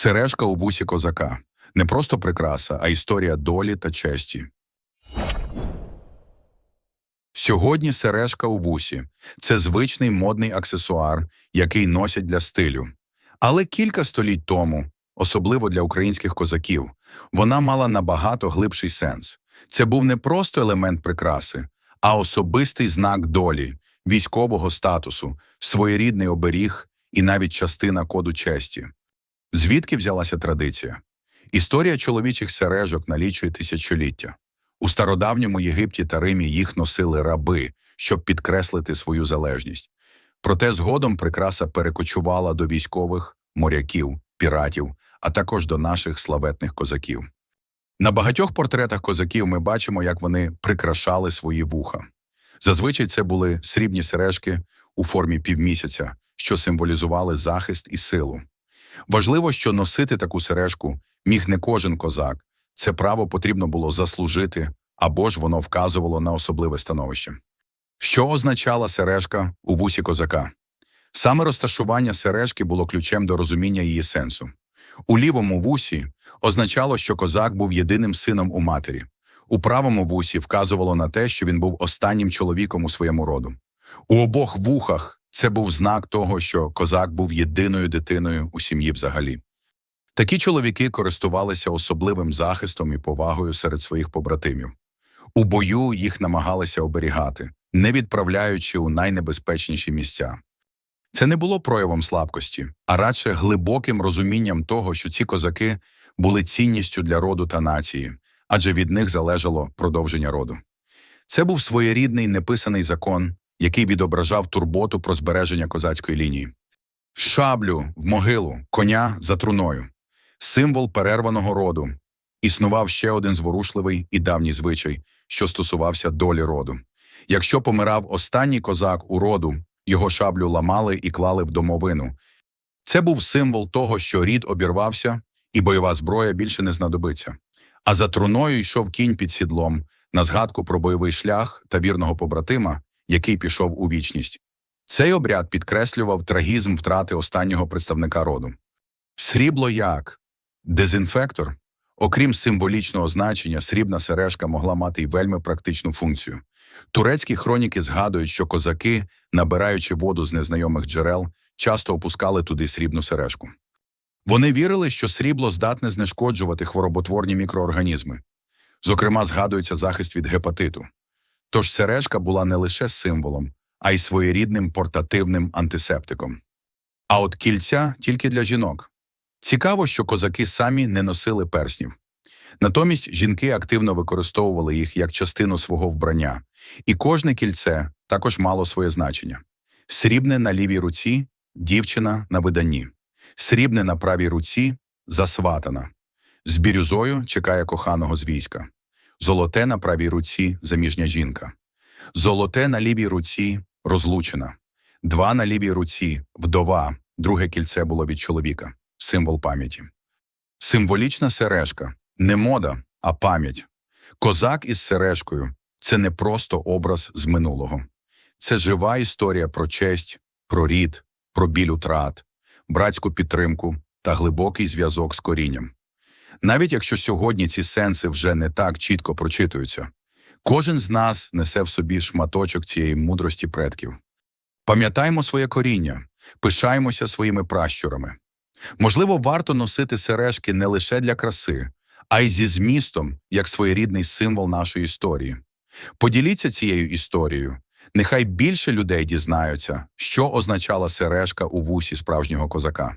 Сережка у вусі козака не просто прикраса, а історія долі та честі. Сьогодні сережка у вусі це звичний модний аксесуар, який носять для стилю. Але кілька століть тому, особливо для українських козаків, вона мала набагато глибший сенс. Це був не просто елемент прикраси, а особистий знак долі, військового статусу, своєрідний оберіг і навіть частина коду честі. Звідки взялася традиція? Історія чоловічих сережок налічує тисячоліття. У стародавньому Єгипті та Римі їх носили раби, щоб підкреслити свою залежність. Проте згодом прикраса перекочувала до військових, моряків, піратів, а також до наших славетних козаків. На багатьох портретах козаків ми бачимо, як вони прикрашали свої вуха. Зазвичай це були срібні сережки у формі півмісяця, що символізували захист і силу. Важливо, що носити таку сережку міг не кожен козак. Це право потрібно було заслужити, або ж воно вказувало на особливе становище. Що означала сережка у вусі козака? Саме розташування сережки було ключем до розуміння її сенсу. У лівому вусі означало, що козак був єдиним сином у матері. У правому вусі вказувало на те, що він був останнім чоловіком у своєму роду. У обох вухах це був знак того, що козак був єдиною дитиною у сім'ї взагалі. Такі чоловіки користувалися особливим захистом і повагою серед своїх побратимів. У бою їх намагалися оберігати, не відправляючи у найнебезпечніші місця. Це не було проявом слабкості, а радше глибоким розумінням того, що ці козаки були цінністю для роду та нації, адже від них залежало продовження роду. Це був своєрідний неписаний закон, який відображав турботу про збереження козацької лінії. Шаблю, в могилу, коня за труною. Символ перерваного роду. Існував ще один зворушливий і давній звичай, що стосувався долі роду. Якщо помирав останній козак у роду, його шаблю ламали і клали в домовину. Це був символ того, що рід обірвався, і бойова зброя більше не знадобиться. А за труною йшов кінь під сідлом на згадку про бойовий шлях та вірного побратима, який пішов у вічність. Цей обряд підкреслював трагізм втрати останнього представника роду. Срібло як дезінфектор. Окрім символічного значення, срібна сережка могла мати й вельми практичну функцію. Турецькі хроніки згадують, що козаки, набираючи воду з незнайомих джерел, часто опускали туди срібну сережку. Вони вірили, що срібло здатне знешкоджувати хвороботворні мікроорганізми. Зокрема, згадується захист від гепатиту. Тож сережка була не лише символом, а й своєрідним портативним антисептиком. А от кільця тільки для жінок. Цікаво, що козаки самі не носили перснів. Натомість жінки активно використовували їх як частину свого вбрання, і кожне кільце також мало своє значення. Срібне на лівій руці дівчина на виданні, срібне на правій руці засватана, з бірюзою чекає коханого з війська, золоте на правій руці заміжня жінка, золоте на лівій руці розлучена, два на лівій руці вдова, друге кільце було від чоловіка, символ пам'яті. Символічна сережка не мода, а пам'ять. Козак із сережкою це не просто образ з минулого. Це жива історія про честь, про рід, про біль утрат, братську підтримку та глибокий зв'язок з корінням. Навіть якщо сьогодні ці сенси вже не так чітко прочитуються, кожен з нас несе в собі шматочок цієї мудрості предків. Пам'ятаймо своє коріння, пишаємося своїми пращурами. Можливо, варто носити сережки не лише для краси, а й зі змістом, як своєрідний символ нашої історії. Поділіться цією історією. Нехай більше людей дізнаються, що означала сережка у вусі справжнього козака.